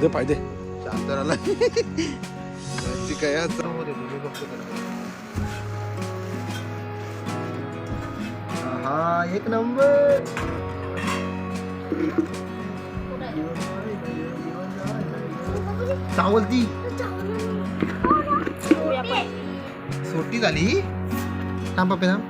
दे पाहिजे शांत राहिला ती काय हा एक नंबर. चावलती. सोटी झाली. थांब पप्पे थांब.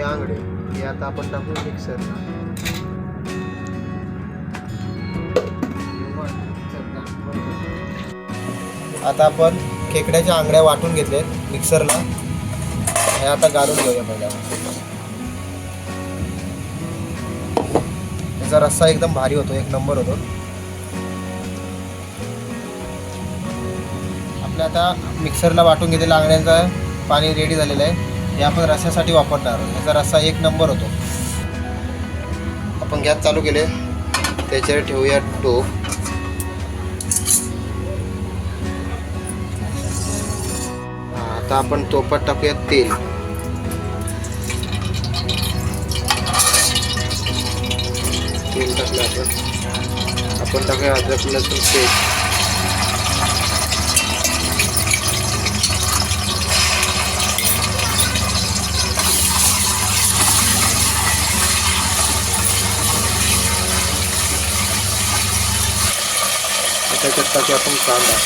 हे आंगडे हे आता आपण टाकू मिक्सर आता आपण खेकड्याच्या आंगड्या वाटून घेतले मिक्सरला हे आता गाळून घेऊया पहिल्या त्याचा रस्सा एकदम भारी होतो एक नंबर होतो. आपल्या आता मिक्सरला वाटून घेतलेल्या आंगड्यांचं पाणी रेडी झालेलं आहे. हे आपण रस्स्यासाठी वापरणार. आहोत रस्सा एक नंबर होतो. आपण गॅस चालू केले. त्याच्यावर ठेवूया टोप. आता आपण तोपात टाकूया तेल. तेल टाकलं आपण. आपण टाकूया अद्रक लसूण पेस्ट. त्याच्यात टाकूया आपण कांदा.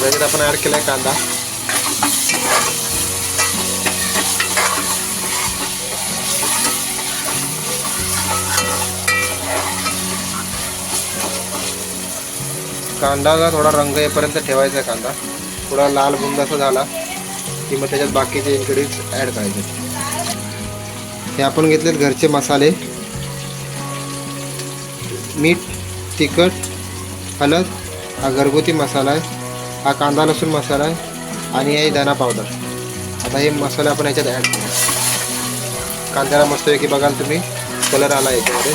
त्याच्यात आपण ऍड केलाय कांदा. कांदा थोडा रंग येईपर्यंत ठेवायचा आहे कांदा. थोडा लाल बुंदासा झाला की मग त्याच्यात बाकीचे इन्ग्रेडियंट्स ॲड करायचे. हे आपण घेतलेत घरचे मसाले. मीठ तिखट हळद हा घरगुती मसाला आहे हा कांदा लसूण मसाला आहे आणि हे धना पावडर. आता हे मसाले आपण याच्यात ॲड करू. कांद्याला मस्तपैकी बघाल तुम्ही कलर आला याच्यामध्ये.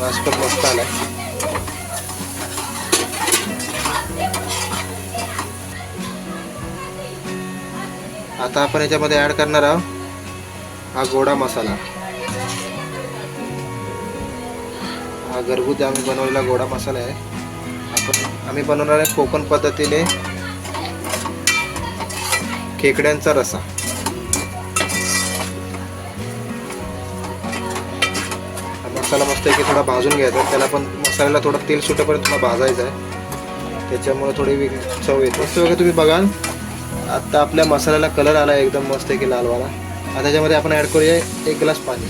मस्त मस्त आला आहे आता आपण याच्यामध्ये ॲड करणार आहोत हा गोडा मसाला. हा घरगुती आम्ही बनवलेला गोडा मसाला आहे. आपण आम्ही बनवणार आहे कोकण पद्धतीने खेकड्यांचा रसा. मसाला मस्त की थोडा भाजून घ्यायचा त्याला पण मसाल्याला थोडं तेल सुटेपर्यंत थोडा भाजायचं आहे. त्याच्यामुळे थोडी वेगळी चव येते. असं वगैरे तुम्ही बघाल. आता आपल्या मसाल्याला कलर आला एकदम मस्त की लालवाला. आता त्याच्यामध्ये आपण ऍड करूया एक ग्लास पाणी.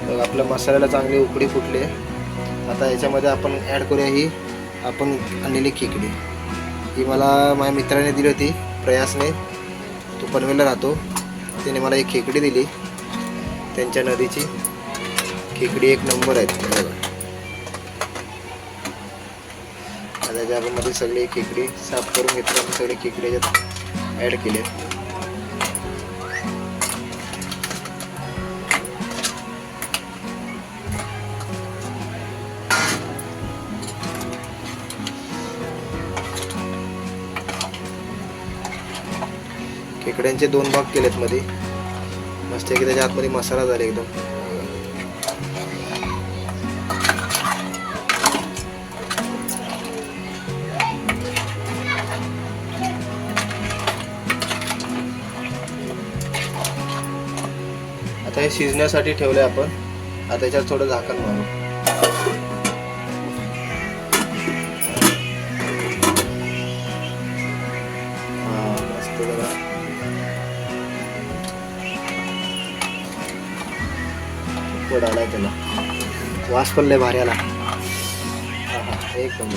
तर आपल्या मसाल्याला चांगली उकडी फुटली आहे. आता याच्यामध्ये आपण ऍड करूया ही आपण आणलेली खेकडी. ही मला माझ्या मित्राने दिली होती प्रयासने. तो पनवेलला राहतो. त्याने मला एक खेकडी दिली त्यांच्या नदीची. खेकडी एक नंबर आहेत. बघा. आता त्याच्यामध्ये सगळी खेकडी साफ करून घेतले आणि सगळी खेकडे याच्यात ॲड केले. खेकड्यांचे दोन भाग केलेत मध्ये. मस्त की त्याच्या आतमध्ये मसाला झाला एकदम. हे शिजण्यासाठी ठेवले आपण. आता त्याच्यात थोडं झाकण मारू. मस्त जरा. उकड आलाय त्याला. वास पण लय भारी आला. हा हा एकदम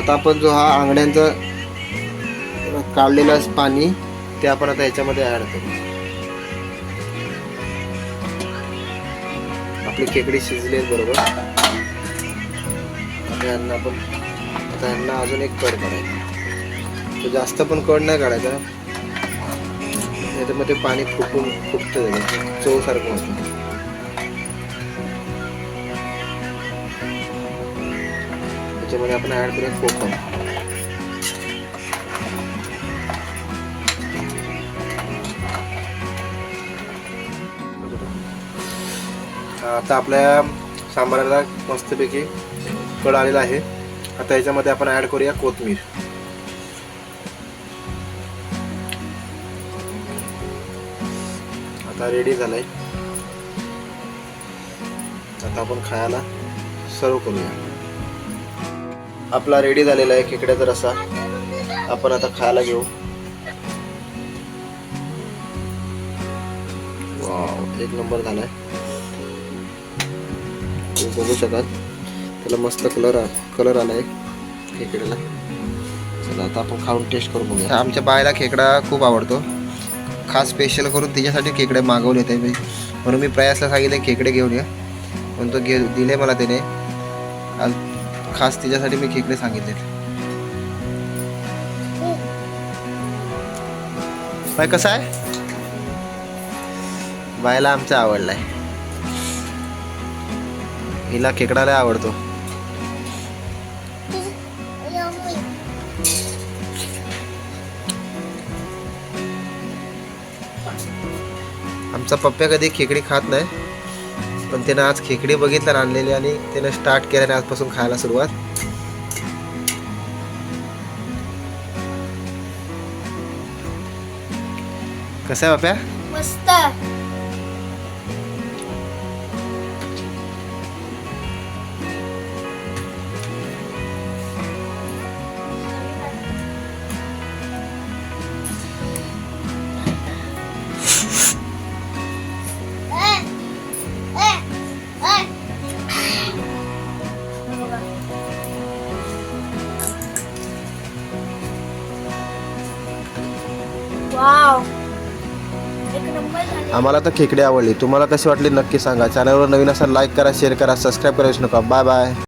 आता आपण जो हा आंगड्यांचा काढलेलं पाणी ते आपण आता याच्यामध्ये ॲड करू. आपली खेकडी शिजली आहे बरोबर. आता यांना आपण आता यांना अजून एक कड काढायचा. तो जास्त पण कड नाही काढायचा. त्याच्यामध्ये पाणी फुटून फुटतं चवसारखं होतं. त्याच्यामध्ये आपण ऍड करूया कोकम आता आपल्या सांबाराला मस्तपैकी कड आलेला आहे. आता याच्यामध्ये आपण ऍड करूया कोथमीर. आता रेडी झालाय. आता आपण खायला सर्व करूया. आपला रेडी झालेला आहे खेकड्याचा रसा आपण आता खायला घेऊ. एक नंबर झालाय. बघू शकाल. त्याला मस्त कलर कलर आलाय खेकड्याला. चला आता आपण खाऊन टेस्ट करून बघूया. आमच्या बायला खेकडा खूप आवडतो. खास स्पेशल करून तिच्यासाठी खेकडे मागवले होते मी. म्हणून मी प्रयासला सांगितले खेकडे घेऊन या. पण तो घे दिले मला त्याने. आज खास तिच्यासाठी मी खेकडे सांगितले बाय कसं आहे? बायला आमचा आवडलाय. हिला खेकडाला आवडतो. आमचा पप्प्या कधी खेकडी खात नाही. पण त्यानं आज खेकडी बघितलं आणलेली आणि त्यानं स्टार्ट केल्याने आजपासून खायला सुरुवात. कसं आहे बाप्या? मस्त. वाव एक नंबर झाले आम्हाला तर खेकडे आवडली. तुम्हाला कशी वाटली नक्की सांगा. चॅनलवर नवीन असाल लाईक करा शेअर करा सबस्क्राईब करा विसरू नका. Bye bye